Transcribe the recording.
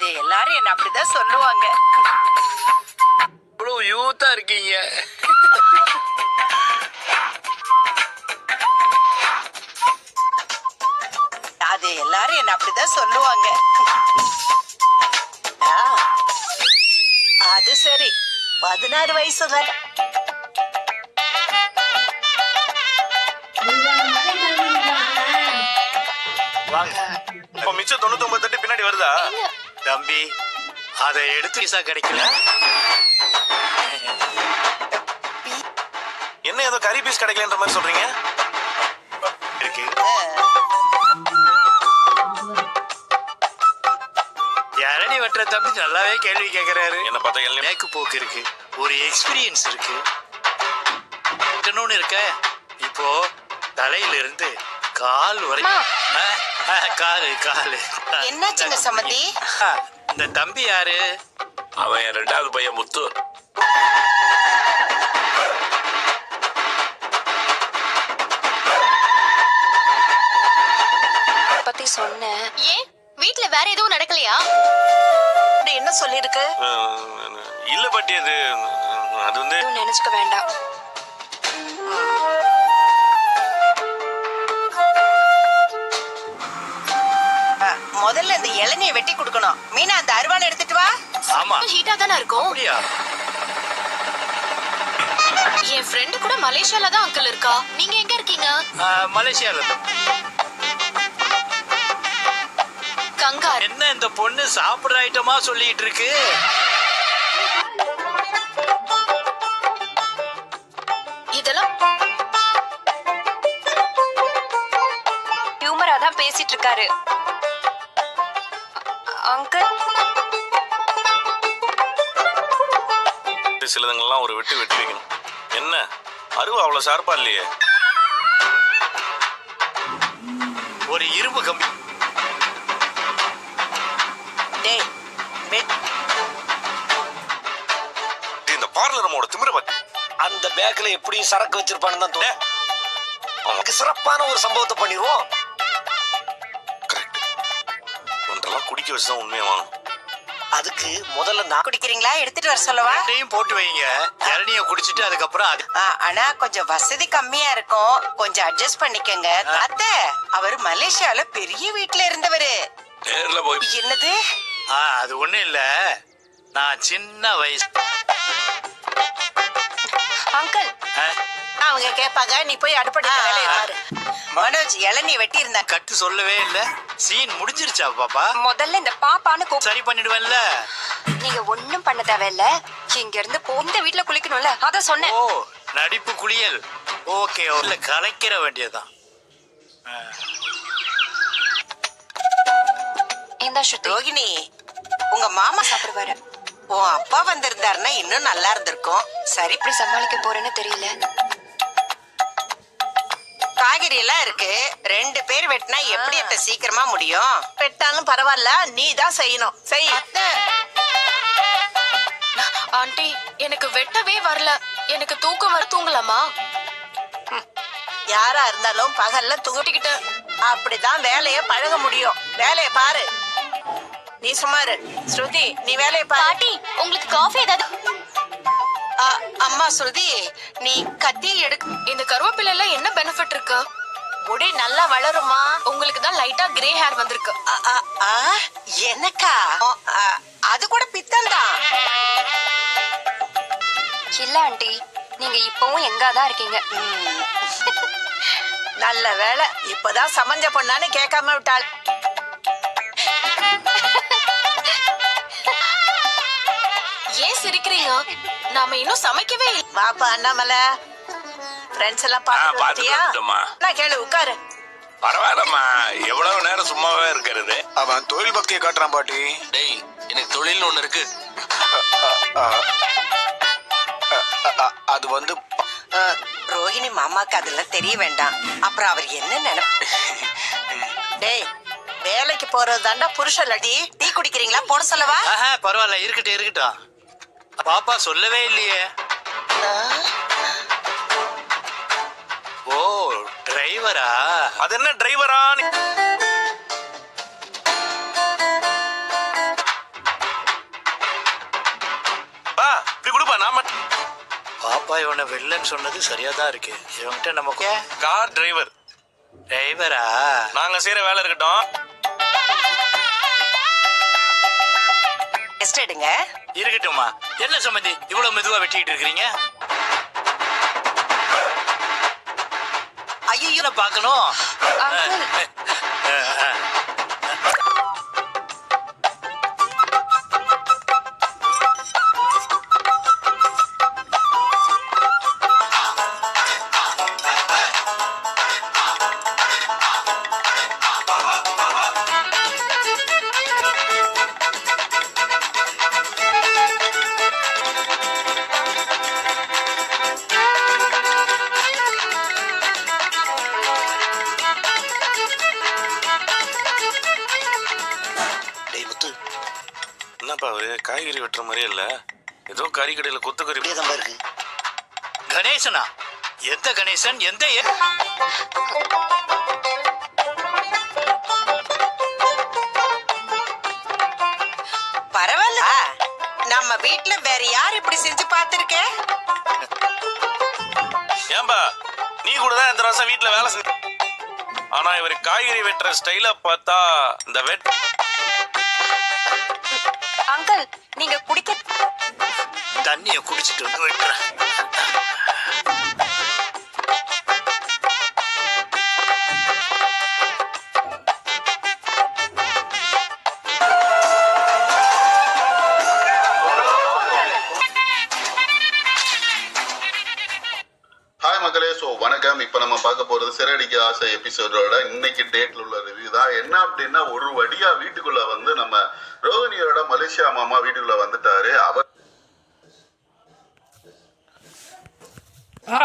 அது எல்லாரும் என்ன அப்படிதான் சொல்லுவாங்க. இவ்வளவு யூத்தா இருக்கீங்க. அது எல்லாரும் என்ன அப்படிதான் சொல்லுவாங்க. ஆ, அது சரி. பதினாறு வயசு தானே வாங்க. இப்ப மிச்சம் தொண்ணூத்தி ஒன்பது தட்டு பின்னாடி வருதா? தம்பி அதை எடுத்து விசா கிடைக்கல. என்ன ஏதோ கறி பீஸ் கிடைக்கலன்ற மாதிரி சொல்றீங்க? இருக்கு. இரணி வெட்டுற தம்பி நல்லாவே கேள்வி கேக்குறாரு. என்ன பார்த்தா எல்லாம் மேக்கு போக்கு இருக்கு. ஒரு எக்ஸ்பீரியன்ஸ் இருக்கு. இன்னொன்னு இருக்க. இப்போ தலையில இருந்து கால் வரை ஆ, ஆ, காலு காலு. என்னாச்சுங்க சம்மந்தி? ஆ, இந்த தம்பி யாரு? அவன் என் ரெண்டாவது பையன் முத்து. பத்தி சொன்னேன். ஏன்? வீட்ல வேற எதுவும் நடக்கலையா? அப்படி என்ன சொல்லிருக்கு இல்ல பாட்டி அது அது வந்து நினைச்சுக்க வேண்டாம். இளநியை வெட்டி கொடுக்கணும். மீனா அந்த அருவானை எடுத்துட்டு வா. ஆமா. ஹீட்டா தானே இருக்கும்? அப்படியா? என் ஃப்ரெண்டு கூட மலேசியால தான் அங்கிள் இருக்கா? நீங்க எங்க இருக்கீங்க? மலேசியால. தான். கங்கார் என்ன இந்த பொண்ணு சாப்பிடுற ஐட்டமா சொல்லிட்டு இருக்கு? இதெல்லாம் ஹியூமரா தான் பேசிட்டு இருக்காரு. அங்கிள். சிலதுங்கெல்லாம் ஒரு வெட்டு வெட்டி வைக்கணும் என்ன? அருவா அவ்வளவு ஷார்ப்பா இல்லையே? ஒரு இரும்பு கம்பி. டேய் இந்த பார்லர் நம்மோட திமிர பாத்தி. அந்த பேக்ல எப்படியும் சரக்கு வச்சிருப்பான்னு தான் தோணும் அவனுக்கு சிறப்பான ஒரு சம்பவத்தை பண்ணிடுவோம் குடிக்க வச்சுதான் உண்மையை வாங்கணும். அதுக்கு முதல்ல நான் குடிக்கிறீங்களா? எடுத்துட்டு வர சொல்லவா? ரெண்டையும் போட்டு வைங்க. இளநிய குடிச்சிட்டு அதுக்கப்புறம் அது ஆ, ஆனா கொஞ்சம் வசதி கம்மியா இருக்கும். கொஞ்சம் அட்ஜஸ்ட் பண்ணிக்கங்க. அத்தை அவர் மலேசியால பெரிய வீட்ல இருந்தவரு. நேர்ல போய் என்னது? ஆ, அது ஒண்ணும் இல்ல. நான் சின்ன வயசு அங்கிள் ஆ, அவங்க கேட்பாங்க நீ போய் அடுப்படி வேலையை பாரு. மனோஜ் இளநீ வெட்டி இருந்தா கட்டு சொல்லவே இல்ல. சீன் முடிஞ்சிருச்சா பாப்பா? முதல்ல இந்த பாப்பான்னு சரி பண்ணிடுவேன்ல. நீங்க ஒண்ணும் பண்ண தேவையில்ல. இங்க இருந்து போ இந்த வீட்ல குளிக்கணும்ல. அத சொன்னேன். ஓ நடிப்பு குளியல். ஓகே இல்ல கலைக்கிற வேண்டியதுதான். இந்த ஸ்ருதி. ரோகிணி உங்க மாமா சாப்பிடுவாரு. உன் அப்பா வந்திருந்தாருன்னா இன்னும் நல்லா இருந்திருக்கும். சரி எப்படி சமாளிக்க போறேன்னு தெரியல. காய்கறி எல்லாம் இருக்கு. ரெண்டு பேர் வெட்டினா எப்படி அத்தை சீக்கிரமா முடியும்? வெட்டாலும் பரவாயில்ல நீ தான் செய்யணும். செய். ஆண்டி எனக்கு வெட்டவே வரல. எனக்கு தூக்கம் வர தூங்கலாமா? யாரா இருந்தாலும் பகல்ல தூங்கிக்கிட்டு அப்படிதான் வேலைய பழக முடியும். வேலைய பாரு. நீ சுமாரு ஸ்ருதி நீ வேலைய பாரு. பாட்டி உங்களுக்கு காஃபி ஏதாவது அம்மா ஸ்ருதி நீ கத்தி எடுக்க இந்த கருவேப்பிலையில என்ன பெனிஃபிட் இருக்கு? முடி நல்லா வளருமா? உங்களுக்கு தான் லைட்டா கிரே ஹேர் வந்திருக்கு. எனக்கா? ஆ, அது கூட பித்தம் தான். இல்ல ஆண்டி நீங்க இப்பவும் எங்காதான் இருக்கீங்க. நல்ல வேலை இப்பதான் சமஞ்ச பொண்ணான்னு கேட்காம விட்டாள். நாம இன்னும் சமைக்கவே இல்லை. வாப்பா அண்ணாமலை. ஃப்ரெண்ட்ஸ் எல்லாம்? வந்துட்டோம்மா. நான் கேளு உட்காரு. பரவாயில்லம்மா. எவ்வளவு நேரம் சும்மாவே இருக்கிறது? அவன் தொழில் பக்தியை காட்டுறான் பாட்டி. டேய் எனக்கு தொழில்னு ஒண்ணு இருக்கு. அ, அ, அ, அது வந்து ஆ, ரோஹிணி மாமாக்கு அதெல்லாம் தெரிய வேண்டாம். அப்புறம் அவர் என்ன நினைப்பு டேய் வேலைக்கு போறது தாண்டா புருஷலடி டீ குடிக்கிறீங்களா? போட சொல்லவா? ஆஹா பரவாயில்ல இருக்கட்டும் இருக்கட்டும். பாப்பா சொல்லவே இல்லையே. ஓ டிரைவரா? அது என்ன டிரைவரா பா இப்படி கொடுப்பா நாம பாப்பா இவனை வெள்ளன்னு சொன்னது சரியா தான் இருக்கு. இவன்கிட்ட நமக்கு கார் டிரைவர். டிரைவரா? நாங்க செய்யற வேலை இருக்கட்டும். ரெஸ்ட் எடுங்க. இருக்கட்டும்மா. என்ன சம்பந்தி இவ்வளவு மெதுவா வெட்டிட்டு இருக்கிறீங்க? ஐயோ பார்க்கணும்? காய்கறி வெட்டுற மாதிரியே இல்ல. ஏதோ கறி கடையில கொத்துக்கறி இப்படியே தான் இருக்கு கணேசனா? எந்த கணேசன்? எந்த பரவாயில்ல. நம்ம வீட்ல வேற யார் இப்படி செஞ்சு பார்த்திருக்க? ஏன்பா நீ கூட தான் இந்த வருஷம் வீட்டுல வேலை செஞ்ச ஆனா இவர் காய்கறி வெட்டுற ஸ்டைல பார்த்தா இந்த வெட் அங்கிள் நீங்க குடிக்க தண்ணிய குடிச்சிட்டு வந்து ஸோ வணக்கம். இப்போ நம்ம பார்க்க போகிறது சிறடிக்க ஆசை எபிசோடோட இன்னைக்கு டேட்ல உள்ள ரிவ்யூ என்ன அப்படின்னா ஒரு வழியா வீட்டுக்குள்ள வந்து நம்ம ரோஹினியோட மலேசியா மாமா வீட்டுக்குள்ள வந்துட்டாரு. அவர் ஆ.